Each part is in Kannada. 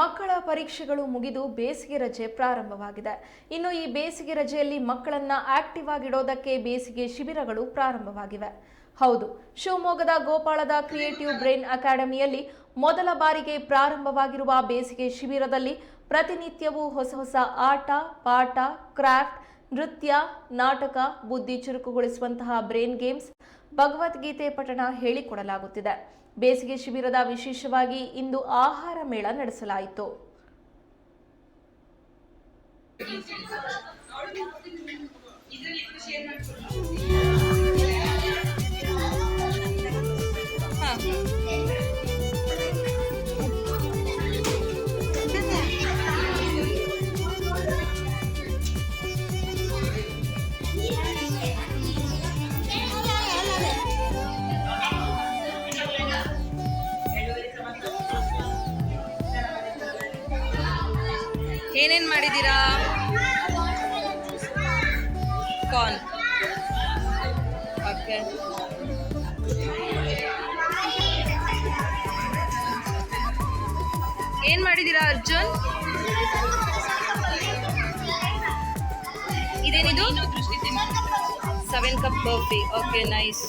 ಮಕ್ಕಳ ಪರೀಕ್ಷೆಗಳು ಮುಗಿದು ಬೇಸಿಗೆ ರಜೆ ಪ್ರಾರಂಭವಾಗಿದೆ. ಇನ್ನು ಈ ಬೇಸಿಗೆ ರಜೆಯಲ್ಲಿ ಮಕ್ಕಳನ್ನ ಆಕ್ಟಿವ್ ಆಗಿಡೋದಕ್ಕೆ ಬೇಸಿಗೆ ಶಿಬಿರಗಳು ಪ್ರಾರಂಭವಾಗಿವೆ. ಹೌದು, ಶಿವಮೊಗ್ಗದ ಗೋಪಾಳದ ಕ್ರಿಯೇಟಿವ್ ಬ್ರೈನ್ ಅಕಾಡೆಮಿಯಲ್ಲಿ ಮೊದಲ ಬಾರಿಗೆ ಪ್ರಾರಂಭವಾಗಿರುವ ಬೇಸಿಗೆ ಶಿಬಿರದಲ್ಲಿ ಪ್ರತಿನಿತ್ಯವೂ ಹೊಸ ಹೊಸ ಆಟ, ಪಾಠ, ಕ್ರಾಫ್ಟ್, ನೃತ್ಯ, ನಾಟಕ, ಬುದ್ಧಿ ಚುರುಕುಗೊಳಿಸುವಂತಹ ಬ್ರೈನ್ ಗೇಮ್ಸ್ ಭಗವದ್ಗೀತೆ ಪಠಣ ಹೇಳಿಕೊಡಲಾಗುತ್ತಿದೆ. ಬೇಸಿಗೆ ಶಿಬಿರದ ವಿಶೇಷವಾಗಿ ಇಂದು ಆಹಾರ ಮೇಳ ನಡೆಸಲಾಯಿತು. ಏನೇನ್ ಮಾಡಿದ್ದೀರಾ? ಕಾರ್ನ್ ಓಕೆ ಏನು ಮಾಡಿದ್ದೀರಾ ಅರ್ಜುನ್? ಇದೇನಿದು? Seven cup coffee okay nice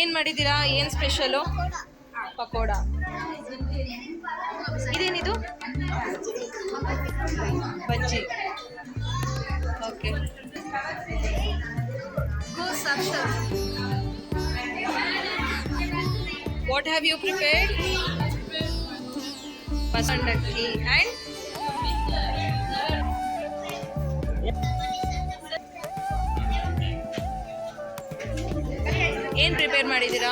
ಏನ್ ಮಾಡಿದ್ದೀರಾ? ಏನ್ ಸ್ಪೆಷಲು ಪಕೋಡ. ಇದೇನಿದು? Bajji. Okay what have you prepared ಬಸಂಡಕ್ಕಿ and ಏನ್ ಪ್ರಿಪೇರ್ ಮಾಡಿದ್ದೀರಾ?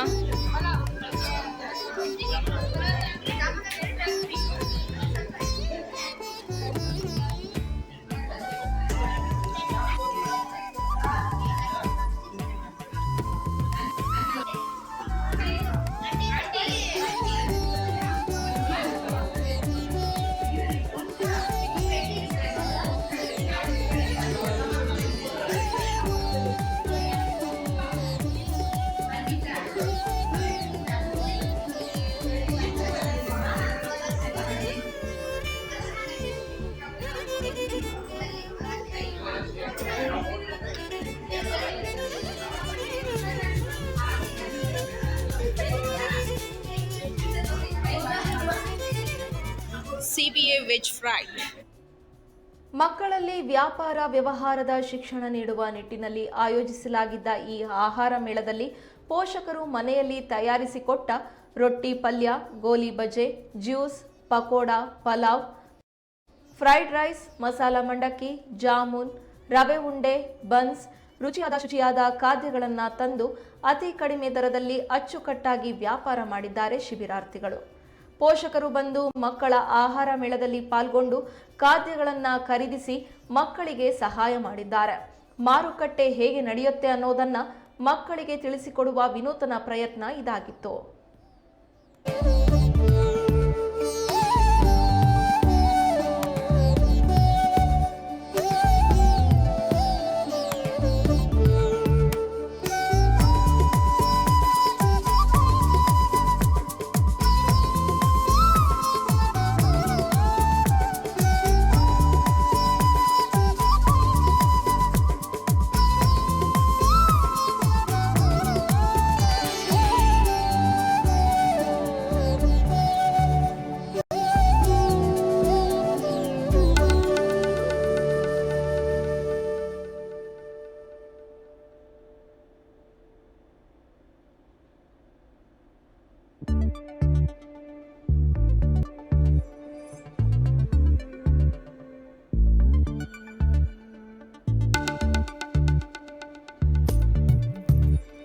C B A veg fried ಮಕ್ಕಳಲ್ಲಿ ವ್ಯಾಪಾರ ವ್ಯವಹಾರದ ಶಿಕ್ಷಣ ನೀಡುವ ನಿಟ್ಟಿನಲ್ಲಿ ಆಯೋಜಿಸಲಾಗಿದ್ದ ಈ ಆಹಾರ ಮೇಳದಲ್ಲಿ ಪೋಷಕರು ಮನೆಯಲ್ಲಿ ತಯಾರಿಸಿಕೊಟ್ಟ ರೊಟ್ಟಿ ಪಲ್ಯ, ಗೋಲಿ ಬಜೆ, juice, pakoda, pulao, fried rice, masala ಮಂಡಕ್ಕಿ, ಜಾಮೂನ್, ರವೆ ಉಂಡೆ, ಬನ್ಸ್, ರುಚಿಯಾದ ಶುಚಿಯಾದ ಖಾದ್ಯಗಳನ್ನು ತಂದು ಅತಿ ಕಡಿಮೆ ದರದಲ್ಲಿ ಅಚ್ಚುಕಟ್ಟಾಗಿ ವ್ಯಾಪಾರ ಮಾಡಿದ್ದಾರೆ ಶಿಬಿರಾರ್ಥಿಗಳು. ಪೋಷಕರು ಬಂದು ಮಕ್ಕಳ ಆಹಾರ ಮೇಳದಲ್ಲಿ ಪಾಲ್ಗೊಂಡು ಖಾದ್ಯಗಳನ್ನು ಖರೀದಿಸಿ ಮಕ್ಕಳಿಗೆ ಸಹಾಯ ಮಾಡಿದ್ದಾರೆ. ಮಾರುಕಟ್ಟೆ ಹೇಗೆ ನಡೆಯುತ್ತೆ ಅನ್ನೋದನ್ನ ಮಕ್ಕಳಿಗೆ ತಿಳಿಸಿಕೊಡುವ ವಿನೂತನ ಪ್ರಯತ್ನ ಇದಾಗಿತ್ತು.